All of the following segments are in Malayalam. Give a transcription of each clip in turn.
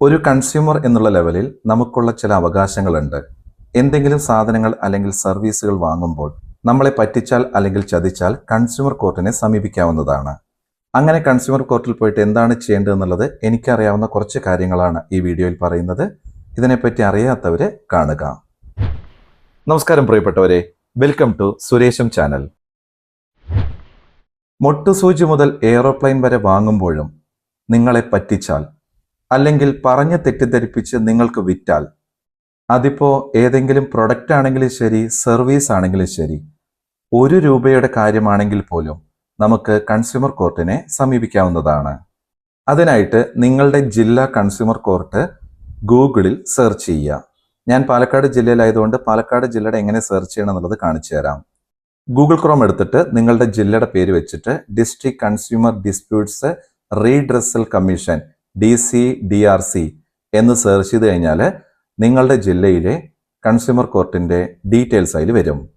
ഒരു കൺസ്യൂമർ എന്നുള്ള ലെവലിൽ നമുക്കുള്ള ചില അവകാശങ്ങളുണ്ട്. എന്തെങ്കിലും സാധനങ്ങൾ അല്ലെങ്കിൽ സർവീസുകൾ വാങ്ങുമ്പോൾ നമ്മളെ പറ്റിച്ചാൽ അല്ലെങ്കിൽ ചതിച്ചാൽ കൺസ്യൂമർ കോർട്ടിനെ സമീപിക്കാവുന്നതാണ്. അങ്ങനെ കൺസ്യൂമർ കോർട്ടിൽ പോയിട്ട് എന്താണ് ചെയ്യേണ്ടതെന്നുള്ളത് എനിക്കറിയാവുന്ന കുറച്ച് കാര്യങ്ങളാണ് ഈ വീഡിയോയിൽ പറയുന്നത്. ഇതിനെപ്പറ്റി അറിയാത്തവരെ കാണുക. നമസ്കാരം പ്രിയപ്പെട്ടവരെ. വെൽക്കം ടു സുരേഷം ചാനൽ മൊട്ടുസൂചി മുതൽ എയ്റോപ്ലെയിൻ വരെ വാങ്ങുമ്പോഴും നിങ്ങളെ പറ്റിച്ചാൽ അല്ലെങ്കിൽ പറഞ്ഞ് തെറ്റിദ്ധരിപ്പിച്ച് നിങ്ങൾക്ക് വിറ്റാൽ. അതിപ്പോ ഏതെങ്കിലും പ്രൊഡക്റ്റ് ആണെങ്കിലും ശരി സർവീസ് ആണെങ്കിലും ശരി ഒരു രൂപയുടെ കാര്യമാണെങ്കിൽ പോലും നമുക്ക് കൺസ്യൂമർ കോർട്ടിനെ സമീപിക്കാവുന്നതാണ്. അതിനായിട്ട് നിങ്ങളുടെ ജില്ലാ കൺസ്യൂമർ കോർട്ട് ഗൂഗിളിൽ സെർച്ച് ചെയ്യുക. ഞാൻ പാലക്കാട് ജില്ലയിലായതുകൊണ്ട് പാലക്കാട് ജില്ലയുടെ എങ്ങനെ സെർച്ച് ചെയ്യണം എന്നുള്ളത് കാണിച്ചു തരാം. ഗൂഗിൾ ക്രോം എടുത്തിട്ട് നിങ്ങളുടെ ജില്ലയുടെ പേര് വെച്ചിട്ട് district consumer disputes redressal commission D C D R C എന്ന് സെർച്ച് ചെയ്ത് കഴിഞ്ഞാൽ നിങ്ങളുടെ ജില്ലയിലെ കൺസ്യൂമർ കോർട്ടിന്റെ ഡീറ്റെയിൽസ് അതിൽ വരും.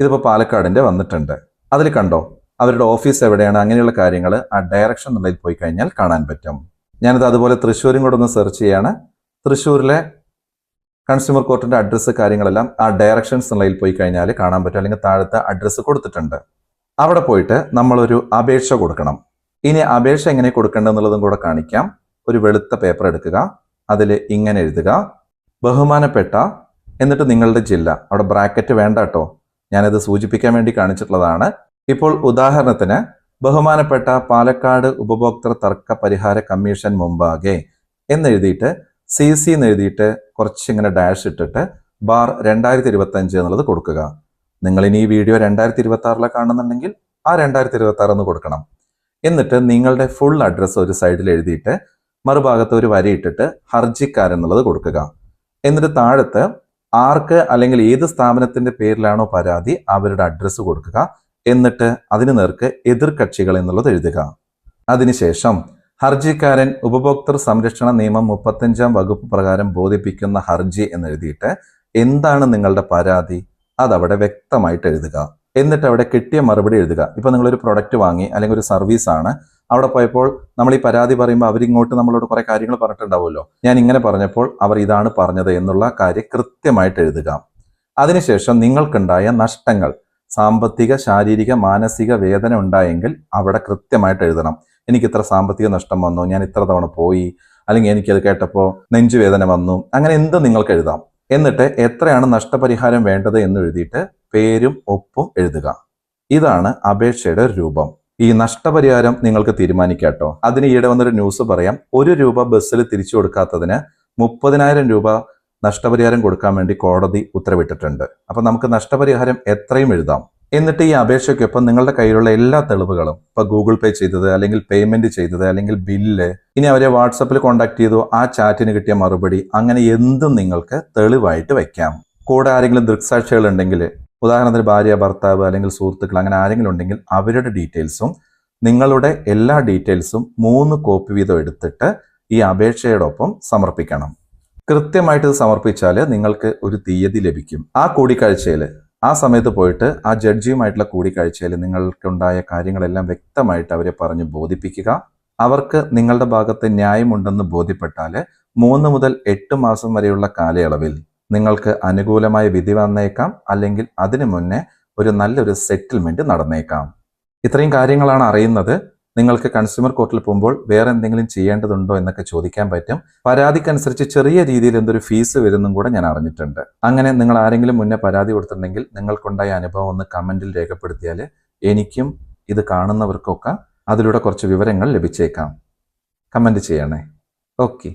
ഇതിപ്പോൾ പാലക്കാടിന്റെ വന്നിട്ടുണ്ട്. അതിൽ കണ്ടോ? അവരുടെ ഓഫീസ് എവിടെയാണ്? അങ്ങനെയുള്ള കാര്യങ്ങൾ ആ ഡയറക്ഷൻ എന്നുള്ളതിൽ പോയി കഴിഞ്ഞാൽ കാണാൻ പറ്റും. ഞാനത് അതുപോലെ തൃശ്ശൂരും കൂടെ ഒന്ന് സെർച്ച് ചെയ്യാണ്. തൃശ്ശൂരിലെ കൺസ്യൂമർ കോർട്ടിന്റെ അഡ്രസ്സ് കാര്യങ്ങളെല്ലാം ആ ഡയറക്ഷൻസ് എന്നുള്ളതിൽ പോയി കഴിഞ്ഞാൽ കാണാൻ പറ്റും. അല്ലെങ്കിൽ താഴത്തെ അഡ്രസ്സ് കൊടുത്തിട്ടുണ്ട്. അവിടെ പോയിട്ട് നമ്മളൊരു അപേക്ഷ കൊടുക്കണം. ഇനി അപേക്ഷ എങ്ങനെ കൊടുക്കേണ്ടതെന്നുള്ളതും കൂടെ കാണിക്കാം. ഒരു വെളുത്ത പേപ്പർ എടുക്കുക അതിൽ ഇങ്ങനെ എഴുതുക ബഹുമാനപ്പെട്ട എന്നിട്ട് നിങ്ങളുടെ ജില്ല അവിടെ ബ്രാക്കറ്റ് വേണ്ട കേട്ടോ ഞാനത് സൂചിപ്പിക്കാൻ വേണ്ടി കാണിച്ചിട്ടുള്ളതാണ്. ഇപ്പോൾ ഉദാഹരണത്തിന് ബഹുമാനപ്പെട്ട പാലക്കാട് ഉപഭോക്തൃ തർക്ക പരിഹാര കമ്മീഷൻ മുമ്പാകെ എന്നെഴുതിയിട്ട് സി സി എന്ന് എഴുതിയിട്ട് കുറച്ചിങ്ങനെ ഡാഷ് ഇട്ടിട്ട് ബാർ രണ്ടായിരത്തി ഇരുപത്തി അഞ്ച് എന്നുള്ളത് കൊടുക്കുക. നിങ്ങൾ ഇനി ഈ വീഡിയോ രണ്ടായിരത്തി ഇരുപത്തി ആറിലെ കാണുന്നുണ്ടെങ്കിൽ ആ രണ്ടായിരത്തി ഇരുപത്തി ആറ് എന്ന് കൊടുക്കണം. എന്നിട്ട് നിങ്ങളുടെ ഫുൾ അഡ്രസ്സ് ഒരു സൈഡിൽ എഴുതിയിട്ട് മറുഭാഗത്ത് ഒരു വരി ഇട്ടിട്ട് ഹർജിക്കാരൻ എന്നുള്ളത് കൊടുക്കുക. എന്നിട്ട് താഴത്ത് ആർക്ക് അല്ലെങ്കിൽ ഏത് സ്ഥാപനത്തിന്റെ പേരിലാണോ പരാതി അവരുടെ അഡ്രസ്സ് കൊടുക്കുക. എന്നിട്ട് അതിന് നേർക്ക് എതിർ കക്ഷികൾ എന്നുള്ളത് എഴുതുക. അതിനുശേഷം ഹർജിക്കാരൻ ഉപഭോക്തൃ സംരക്ഷണ നിയമം മുപ്പത്തഞ്ചാം വകുപ്പ് പ്രകാരം ബോധിപ്പിക്കുന്ന ഹർജി എന്ന് എഴുതിയിട്ട് എന്താണ് നിങ്ങളുടെ പരാതി? അതവിടെ വ്യക്തമായിട്ട് എഴുതുക. എന്നിട്ട് അവിടെ കിട്ടിയ മറുപടി എഴുതുക. ഇപ്പൊ നിങ്ങളൊരു പ്രൊഡക്റ്റ് വാങ്ങി അല്ലെങ്കിൽ ഒരു സർവീസ് ആണ്. അവിടെ പോയപ്പോൾ നമ്മൾ ഈ പരാതി പറയുമ്പോൾ അവരിങ്ങോട്ട് നമ്മളോട് കുറെ കാര്യങ്ങൾ പറഞ്ഞിട്ടുണ്ടാവുമല്ലോ. ഞാൻ ഇങ്ങനെ പറഞ്ഞപ്പോൾ അവർ ഇതാണ് പറഞ്ഞത് എന്നുള്ള കാര്യം കൃത്യമായിട്ട് എഴുതുക. അതിനുശേഷം നിങ്ങൾക്കുണ്ടായ നഷ്ടങ്ങൾ സാമ്പത്തിക ശാരീരിക മാനസിക വേദന ഉണ്ടായെങ്കിൽ അവിടെ കൃത്യമായിട്ട് എഴുതണം. എനിക്ക് ഇത്ര സാമ്പത്തിക നഷ്ടം വന്നു ഞാൻ ഇത്ര തവണ പോയി അല്ലെങ്കിൽ എനിക്കത് കേട്ടപ്പോൾ നെഞ്ചുവേദന വന്നു അങ്ങനെ എന്ത് നിങ്ങൾക്ക് എഴുതാം. എന്നിട്ട് എത്രയാണ് നഷ്ടപരിഹാരം വേണ്ടത് എന്ന് എഴുതിയിട്ട് പേരും ഒപ്പും എഴുതുക. ഇതാണ് അപേക്ഷയുടെ ഒരു രൂപം. ഈ നഷ്ടപരിഹാരം നിങ്ങൾക്ക് തീരുമാനിക്കാട്ടോ. അതിന് ഈയിടെ വന്നൊരു ന്യൂസ് പറയാം. ഒരു രൂപ ബസ്സിൽ തിരിച്ചു കൊടുക്കാത്തതിന് മുപ്പതിനായിരം രൂപ നഷ്ടപരിഹാരം കൊടുക്കാൻ വേണ്ടി കോടതി ഉത്തരവിട്ടിട്ടുണ്ട്. അപ്പൊ നമുക്ക് നഷ്ടപരിഹാരം എത്രയും എഴുതാം. എന്നിട്ട് ഈ അപേക്ഷയ്ക്കൊപ്പം നിങ്ങളുടെ കയ്യിലുള്ള എല്ലാ തെളിവുകളും ഇപ്പൊ ഗൂഗിൾ പേ ചെയ്തത് അല്ലെങ്കിൽ പേയ്മെന്റ് ചെയ്തത് അല്ലെങ്കിൽ ബില്ല് ഇനി അവരെ വാട്സപ്പിൽ കോൺടാക്ട് ചെയ്തു ആ ചാറ്റിന് കിട്ടിയ മറുപടി അങ്ങനെ എന്തും നിങ്ങൾക്ക് തെളിവായിട്ട് വെക്കാം. കൂടെ ആരെങ്കിലും ദൃക്സാക്ഷികൾ ഉണ്ടെങ്കിൽ ഉദാഹരണത്തിന് ഭാര്യ ഭർത്താവ് അല്ലെങ്കിൽ സുഹൃത്തുക്കൾ അങ്ങനെ ആരെങ്കിലും ഉണ്ടെങ്കിൽ അവരുടെ ഡീറ്റെയിൽസും നിങ്ങളുടെ എല്ലാ ഡീറ്റെയിൽസും മൂന്ന് കോപ്പി വീതം എടുത്തിട്ട് ഈ അപേക്ഷയോടൊപ്പം സമർപ്പിക്കണം. കൃത്യമായിട്ട് ഇത് സമർപ്പിച്ചാൽ നിങ്ങൾക്ക് ഒരു തീയതി ലഭിക്കും. ആ കൂടിക്കാഴ്ചയിൽ ആ സമയത്ത് പോയിട്ട് ആ ജഡ്ജിയുമായിട്ടുള്ള കൂടിക്കാഴ്ചയിൽ നിങ്ങൾക്കുണ്ടായ കാര്യങ്ങളെല്ലാം വ്യക്തമായിട്ട് അവരെ പറഞ്ഞ് ബോധിപ്പിക്കുക. അവർക്ക് നിങ്ങളുടെ ഭാഗത്ത് ന്യായമുണ്ടെന്ന് ബോധ്യപ്പെട്ടാൽ മൂന്ന് മുതൽ എട്ട് മാസം വരെയുള്ള കാലയളവിൽ നിങ്ങൾക്ക് അനുകൂലമായ വിധി വന്നേക്കാം. അല്ലെങ്കിൽ അതിനു മുന്നേ ഒരു നല്ലൊരു സെറ്റിൽമെന്റ് നടന്നേക്കാം. ഇത്രയും കാര്യങ്ങളാണ് അറിയുന്നത്. നിങ്ങൾക്ക് കൺസ്യൂമർ കോർട്ടിൽ പോകുമ്പോൾ വേറെ എന്തെങ്കിലും ചെയ്യേണ്ടതുണ്ടോ എന്നൊക്കെ ചോദിക്കാൻ പറ്റും. പരാതിക്കനുസരിച്ച് ചെറിയ രീതിയിൽ എന്തൊരു ഫീസ് വരുന്നും കൂടെ ഞാൻ അറിഞ്ഞിട്ടുണ്ട്. അങ്ങനെ നിങ്ങൾ ആരെങ്കിലും മുന്നേ പരാതി കൊടുത്തിട്ടുണ്ടെങ്കിൽ നിങ്ങൾക്കുണ്ടായ അനുഭവം ഒന്ന് കമന്റിൽ രേഖപ്പെടുത്തിയാൽ എനിക്കും ഇത് കാണുന്നവർക്കൊക്കെ അതിലൂടെ കുറച്ച് വിവരങ്ങൾ ലഭിച്ചേക്കാം. കമന്റ് ചെയ്യണേ. ഓക്കെ